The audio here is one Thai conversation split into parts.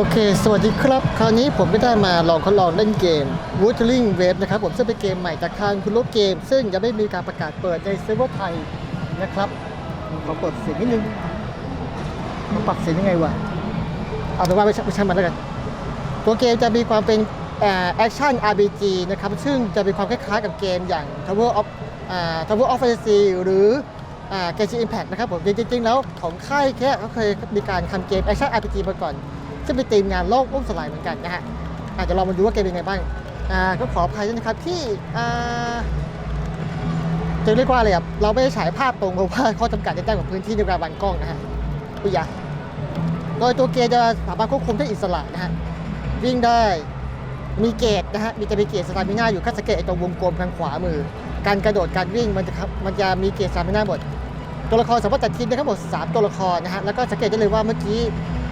โอเค สวัสดีครับ คราวนี้ผมก็ได้มาลองทดลองเล่นเกม Wuthering Waves นะครับ ผมซึ่งเป็นเกมใหม่จากทางคุณลูกเกม ซึ่งยังไม่มีการประกาศเปิดในเซิร์ฟเวอร์ไทยนะครับ ขอเปิดเสียงนิดนึงมันปรับเสียงยังไงวะ เอาเป็นว่าไม่ใช่ไม่ใช่มันแล้วกัน ตัวเกมจะมีความเป็นแอคชั่น RPG นะครับ ซึ่งจะมีความคล้ายๆกับเกมอย่าง Tower of Tower of Fantasy หรืออ่า Genshin Impact นะครับผมจริงๆแล้วของค่ายแค่เขาเคยมีการทำเกมแอคชั่น RPG มาก่อน ซึ่งเป็นทีมงานโลกล่มสลายเหมือนกันนะฮะอาจจะลองมาดูว่าเกมเป็นไงบ้างอ่าก็ขออภัยด้วยนะครับที่อ่าจะเรียกว่าอะไรอะเราไม่ได้ฉายภาพตรงเพราะว่าข้อจำกัดในด้านของพื้นที่ในการบันกล้องนะฮะอุยยะโดยตัวเกมจะสามารถควบคุมได้อิสระนะฮะวิ่งได้มีเกตนะฮะมีจะมีเกตสตามิน่าอยู่ข้างสังเกตไอตรงวงกลมทางขวามือ การกระโดดการวิ่งมันจะมันจะมีเกตสตามิน่าหมดตัวละครสามารถจัดทีมได้ทั้งหมด 3 ตัวละครนะฮะแล้วก็สังเกตได้เลยว่าเมื่อกี้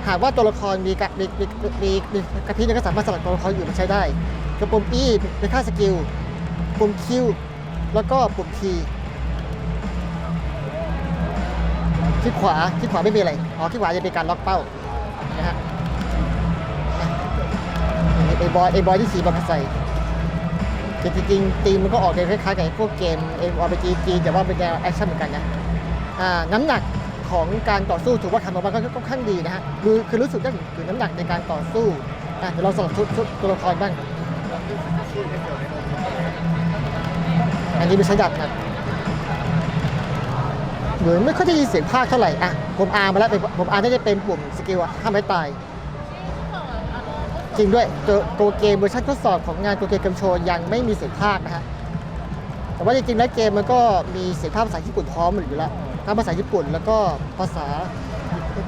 หากว่าตัวละครมีกะมีมีมีมีกระพริบเนี่ยก็สามารถสลับตัวละครอยู่มาใช้ได้กระปุ่ม E เป็นค่าสกิล ปุ่ม Q แล้วก็ปุ่ม T ที่ขวาที่ขวาไม่มีอะไร อ๋อที่ขวาจะเป็นการล็อกเป้านะฮะไอ้บอยไอ้บอยที่ขี่มอเตอร์ไซค์แต่จริงๆตีมมันก็ออกในคล้ายๆกับพวกเกมไอ้อ p g จีแต่ว่าเป็นแนวแอคชั่นเหมือนกันนะอ่าน้ำหนัก ของการต่อสู้ถือว่าทำออกมาก็ค่อนข้างดีนะฮะคือคือรู้สึกได้ถึงน้ำหนักในการต่อสู้อะเดี๋ยวเราสลับชุดชุดตัวละครบ้างอันนี้เป็นใช้ดับนะเหมือนไม่ค่อยได้ยินเสียงภาคเท่าไหร่อะผมอาร์มาแล้วเป็นผมอาร์น่าจะเป็นปุ่มสกิลห้ามไม่ตาย จริงด้วยตัวตัวเกมเวอร์ชันทดสอบของงานตัวเกมเกมโชว์ยังไม่มีเสียงภาคนะฮะแต่ว่าจริงๆแล้วเกมมันก็มีเสียงภาคภาษาญี่ปุ่นพร้อมอยู่แล้ว ทั้งภาษาญี่ปุ่น แล้วก็ภาษา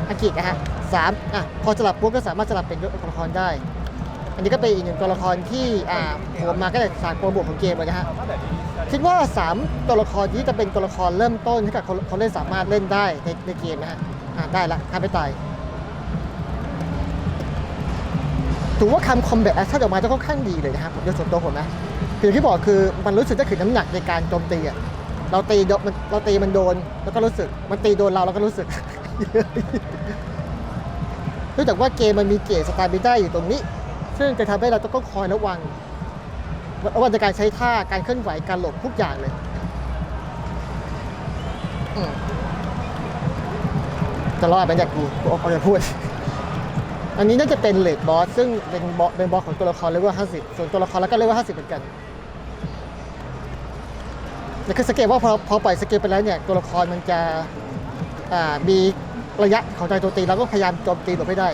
อังกฤษนะฮะสามอะพอสลับปุ๊บก็สามารถสลับเป็นตัวละครได้ อันนี้ก็เป็นอีกหนึ่งตัวละครที่อ่าผมมาก็จากสายโปรโมทของเกมเลยนะฮะคิดว่า 3 ตัวละครนี้จะเป็นตัวละครเริ่มต้นที่กับคนคนเล่นสามารถเล่นได้ในในเกมนะฮะได้ละข้ามไปตายถือว่าคำคอมแบทแอคชั่นออกมาจะค่อนข้างดีเลยนะครับผมโดยส่วนตัวผมนะคือย่างที่บอกคือมันรู้สึกได้ถึงน้ำหนักในการโจมตีอะ เราตีโดนมันเราตีมันโดนแล้วก็รู้สึก มันตีโดนเราแล้วก็รู้สึกเนื่องจากว่าเกมมันมีเกจสตาร์บิได้อยู่ตรงนี้ ซึ่งจะทำให้เราต้องคอยระวังว่าในการใช้ท่าการเคลื่อนไหวการหลบทุกอย่างเลยจะรอดไหมเนี่ยกูกูเอาจะพูด อันนี้น่าจะเป็นเลดบอสซึ่งเป็นบอสเป็นบอสของตัวละครเลเวล50ส่วนตัวละครแล้วก็เลเวล50เหมือนกัน คือสเกลว่าพอพอปล่อยสเกลไปแล้วเนี่ยตัวละครมันจะมีระยะของใจโจมตีเราก็พยายามโจมตีหลบให้ได้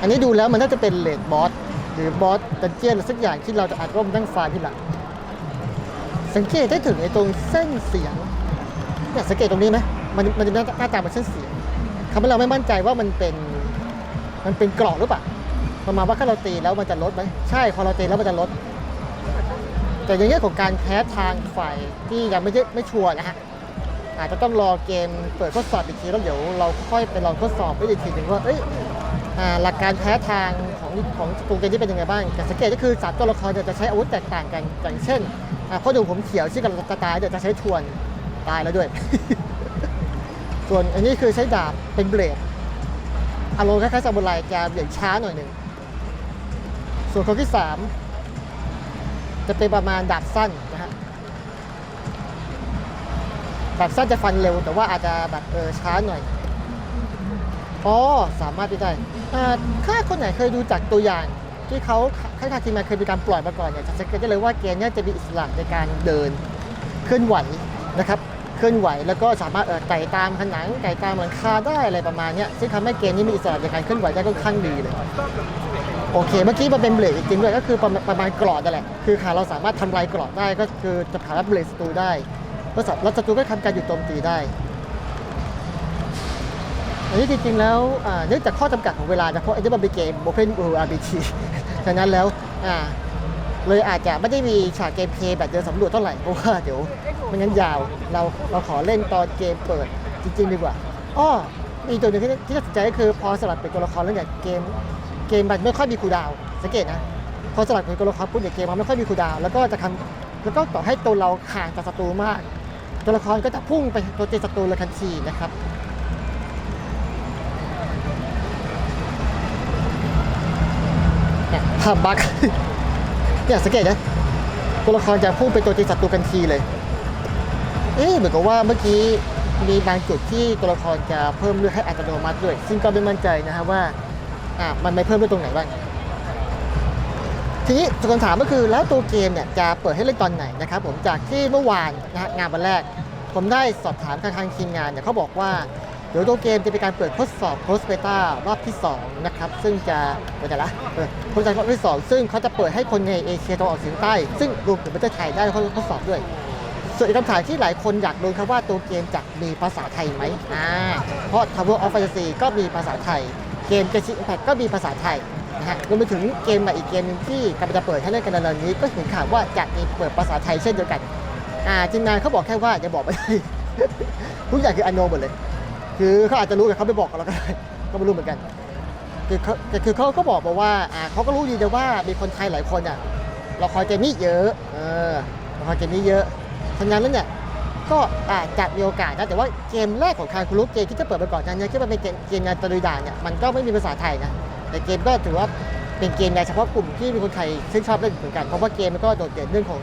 อันนี้ดูแล้วมันน่าจะเป็นเลดบอสหรือบอสดันเจียนสักอย่างที่เราจะอาจร่วมนั่งฟาที่หลังสังเกตได้ถึงไอ้ตรงเส้นเสียงเนี่ยสังเกตตรงนี้ไหมมันมันจะหน้าตาเป็นเส้นเสียงทำให้เราไม่มั่นใจว่ามันเป็นมันเป็นกรอบหรือเปล่าประมาณว่าถ้าเราตีแล้วมันจะลดไหมใช่พอเราตีแล้วมันจะลด แต่ในเรื่องของการแพ้ทางฝ่ายที่ยังไม่ได้ไม่ชัวร์นะฮะอาจจะต้องรอเกมเปิดทดสอบอีกทีแล้วเดี๋ยวเราค่อยไปลองทดสอบไปอีกทีหนึ่งว่าเอ้ยอ่าหลักการแพ้ทางของของตัวเกมที่เป็นยังไงบ้างแต่สังเกตก็คือสามตัวละครเนี่ยจะใช้อาวุธแตกต่างกันอย่างเช่นอ่าพ่อดูผมเขียวชื่อกับตาตายเดี๋ยวจะใช้ทวนตายแล้วด้วย ส่วนอันนี้คือใช้ดาบเป็นเบลดอารมณ์คล้ายๆซามูไรจะเบี่ยงช้าหน่อยหนึ่งส่วนคนที่สาม จะเป็นประมาณดาบสั้นนะฮะดาบสั้นจะฟันเร็ว แต่ว่าอาจจะแบบเออช้าหน่อยอ๋อสามารถได้ถ้าคนไหนเคยดูจากตัวอย่างที่เขาค่ายทางทีมงานเคยมีการปล่อยมาก่อนเนี่ยจะสังเกตได้เลยว่าเกมเนี่ยจะมีอิสระในการเดินเคลื่อนไหวนะครับเคลื่อนไหวแล้วก็สามารถเออไต่ตามผนังไต่ตามหลังคาได้อะไรประมาณเนี้ยซึ่งทำให้เกมนี้มีอิสระในการเคลื่อนไหวได้ค่อนข้างดีเลย โอเค เมื่อกี้มันเป็นเบรกจริงด้วยก็คือประมาณประมาณกรอดนั่นแหละคือขาเราสามารถทำลายกรอดได้ก็คือจะผ่านเบรกศัตรูได้แล้วสัตว์แล้วศัตรูก็ทำการหยุดโจมตีได้อันนี้จริงๆแล้วเนื่องจากข้อจำกัดของเวลานะเพราะอันนี้มันเป็นเกม Open World RPG ฉะนั้นแล้วอ่าเลยอาจจะไม่ได้มีฉากเกมเพลย์แบบเดินสำรวจเท่าไหร่เพราะว่าเดี๋ยวไม่งั้นยาวเราเราขอเล่นตอนเกมเปิดจริง ๆ ดีกว่าอ้อมีตัวหนึ่งที่ที่น่าสนใจก็คือพอสลับเป็นตัวละครแล้วเนี่ยเกม เกมมันไม่ค่อยมีคูดาวสังเกตนะพอสลับคนบกลครปุ๊บเนี่ยเกมมันไม่ค่อยมีคูดาวแล้วก็จะทำแล้วก็ต่อให้ตัวเราห่างจากศัตรูมาก ตัวละครก็จะพุ่งไปตัวเจศัตรูเลยทันทีนะครับภาพบักเนี่ยสังเกตนะตัวละครจะพุ่งไปตัวจีศัตรูกันทีเลย เอ๊ะเหมือนกับว่าเมื่อกี้มีบางจุดที่ตัวละครจะเพิ่มเลือดให้อัตโนมัติด้วย ซึ่งก็ไม่มั่นใจนะฮะว่า อะมันไม่เพิ่มเลือดตรงไหนบ้างทีนี้คำถามก็คือแล้วตัวเกมเนี่ยจะเปิดให้เล่นตอนไหนนะครับผมจากที่เมื่อวานนะฮะงานวันแรก ผมได้สอบถามทางทางทีมงานเนี่ยเขาบอกว่าเดี๋ยวตัวเกมจะเป็นการเปิดทดสอบโพสเบต้ารอบที่ 2 นะครับ ซึ่งจะเปิดอะไรละเออทดสอบรอบที่ 2 ซึ่งเขาจะเปิดให้คนในเอเชียตะวันออกเฉียงใต้ ซึ่งรวมถึงประเทศไทยได้เขาทดสอบด้วย ส่วนอีกคำถามที่หลายคนอยากรู้ครับว่าตัวเกมจะมีภาษาไทยไหมอ่าเพราะ Tower of Fantasy ก็มีภาษาไทย เกม Genshin Impact ก็มีภาษาไทยนะฮะรวมไปถึงเกมใหม่อีกเกมหนึงที่กำลังจะเปิดให้เล่นกันในเร็วนี้ ก็เห็นข่าวว่าจะมีเปิดภาษาไทยเช่นเดียวกันอ่าทีมงานเขาบอกแค่ว่าอย่าบอกไม่ได้ทุกอย่างคืออนโนหมดเลย คือเขาอาจจะรู้แต่เขาไม่บอกเราก็ได้ก็ไม่รู้เหมือนกันคือเขาแต่คือเขาก็บอกมาว่าอ่าเขาก็รู้ดีแต่ว่ามีคนไทยหลายคนอะเราคอยเจมี่เยอะเออเราคอยเจมี่เยอะฉะนั้นแล้วเนี่ย ก็จะมีโอกาสนะ แต่ว่าเกมแรกของคาร์คุลุสเกมที่จะเปิดไปก่อนนั้นเนี่ยที่มันเป็นเกมงาตะลุยด่าเนี่ยมันก็ไม่มีภาษาไทยนะ แต่เกมก็ถือว่าเป็นเกมในเฉพาะกลุ่มที่มีคนไทยซึ่งชอบเล่นเหมือนกัน เพราะว่าเกมมันก็โดดเด่นเรื่องของ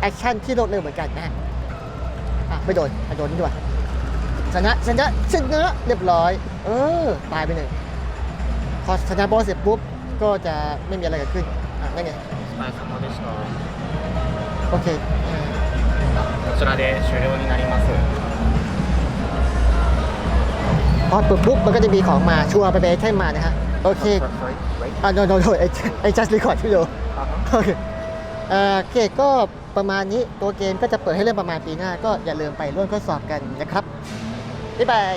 แอคชั่นที่รวดเร็วเหมือนกันนะอะไม่โดนไม่โดนด้วยชนะชนะชนะเรียบร้อย เออตายไปหนึ่งพอชนะบอลเสร็จปุ๊บก็จะไม่มีอะไรเกิดขึ้นอะนั่นไงโอเค こちらで終了になります。 พอปุ๊บปุ๊บมันก็จะมีของมาชัวร์ไปเบสให้มานะฮะ โอเค Sorry, wait. อ่า no no no ไอ้ไอ้ just record พี่โด โอเคเอ่อเกมก็ประมาณนี้ ตัวเกมก็จะเปิดให้เล่นประมาณปีหน้า ก็อย่าลืมไปร่วมทดสอบกันนะครับ บ๊ายบาย